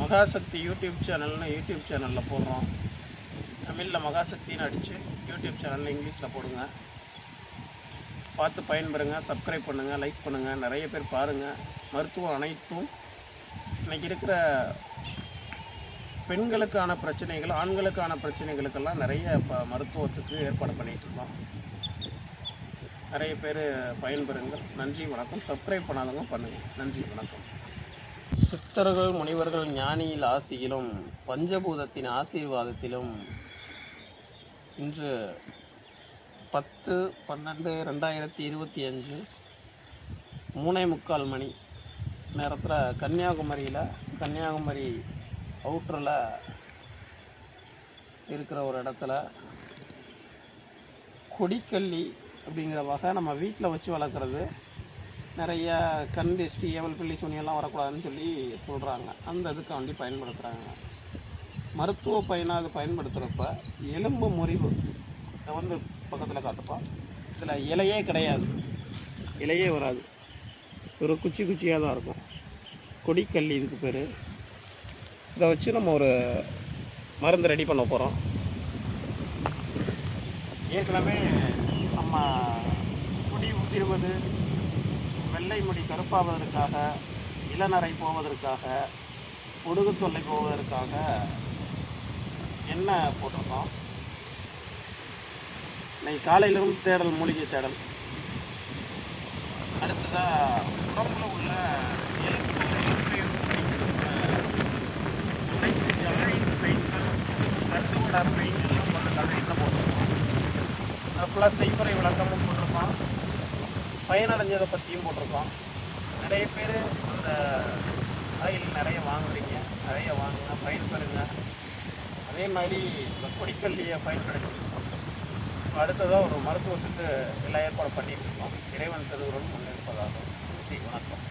மகாசக்தி YouTube சேனல்னு YouTube சேனலில் போடுறோம். தமிழில் மகாசக்தின்னு அடித்து யூடியூப் சேனலில் இங்கிலீஷில் போடுங்க. பார்த்து பயன்பெறுங்க சப்ஸ்கிரைப் பண்ணுங்கள் லைக் பண்ணுங்கள் நிறைய பேர் பாருங்கள் மருத்துவம் அனைத்தும் இன்னைக்கு இருக்கிற பெண்களுக்கான பிரச்சனைகள் ஆண்களுக்கான பிரச்சனைகளுக்கெல்லாம் நிறைய இப்போ மருத்துவத்துக்கு ஏற்பாடு பண்ணிகிட்ருக்கோம் நிறைய பேர் பயன்பெறுங்கள். நன்றி வணக்கம். சப்ஸ்கிரைப் பண்ணாதவங்க பண்ணுங்கள் நன்றி வணக்கம். சித்தர்கள் முனிவர்கள் ஞானியில் ஆசியிலும் பஞ்சபூதத்தின் ஆசீர்வாதத்திலும் இன்று பத்து பன்னெண்டு ரெண்டாயிரத்தி இருபத்தி அஞ்சு மூணே முக்கால் மணி நேரத்தில் கன்னியாகுமரியில் கன்னியாகுமரி அவுட்டரில் இருக்கிற ஒரு இடத்துல கொடிக்கல்லி அப்படிங்கிற வகை நம்ம வீட்டில் வச்சு வளர்க்குறது நிறைய கண் திருஷ்டி ஏவல் பிள்ளி சுனியெல்லாம் வரக்கூடாதுன்னு சொல்லி சொல்கிறாங்க அந்த இதுக்கு வண்டி பயன்படுத்துகிறாங்க மருத்துவ பயனாக அது பயன்படுத்துகிறப்ப எலும்பு முறிவு. இதை வந்து பக்கத்தில் காட்டுப்பா. இதில் இலையே கிடையாது. இலையே வராது. ஒரு குச்சி குச்சியாக தான் இருக்கும். கொடிக்கல் இதுக்கு பேர். இதை வச்சு நம்ம ஒரு மருந்து ரெடி பண்ண போகிறோம் ஏற்கனவே நம்ம குடி உதிர்வது வெள்ளை முடி கருப்பாவதற்காக இளநரை போவதற்காக ஒடுகு தொல்லை போவதற்காக எண்ணெய் போட்டிருக்கோம்? இன்னைக்கு காலையிலிருந்து தேடல் மூலிகை தேடல். அடுத்ததாக உடம்புல உள்ள எலும்பு, பெயின்கள் என்ன போட்டிருக்கோம். ஃபுல்லாக செய்முறை விளக்கமும் போட்டிருக்கோம். பயனடைஞ்சதை பற்றியும் போட்டிருக்கோம். நிறைய பேர் அந்த கடையில் நிறைய வாங்குறீங்க. நிறைய வாங்குங்க பயன்பெறுங்க. அதே மாதிரி இந்த கொடிக்கல்லியை பயன்படுத்தி அடுத்ததாக ஒரு மருத்துவத்துக்கு எல்லா ஏற்பாடு பண்ணிகிட்ருக்கோம் இருக்கோம். இறைவன் திருவுருள் முன்னெடுப்பதாகும் வணக்கம்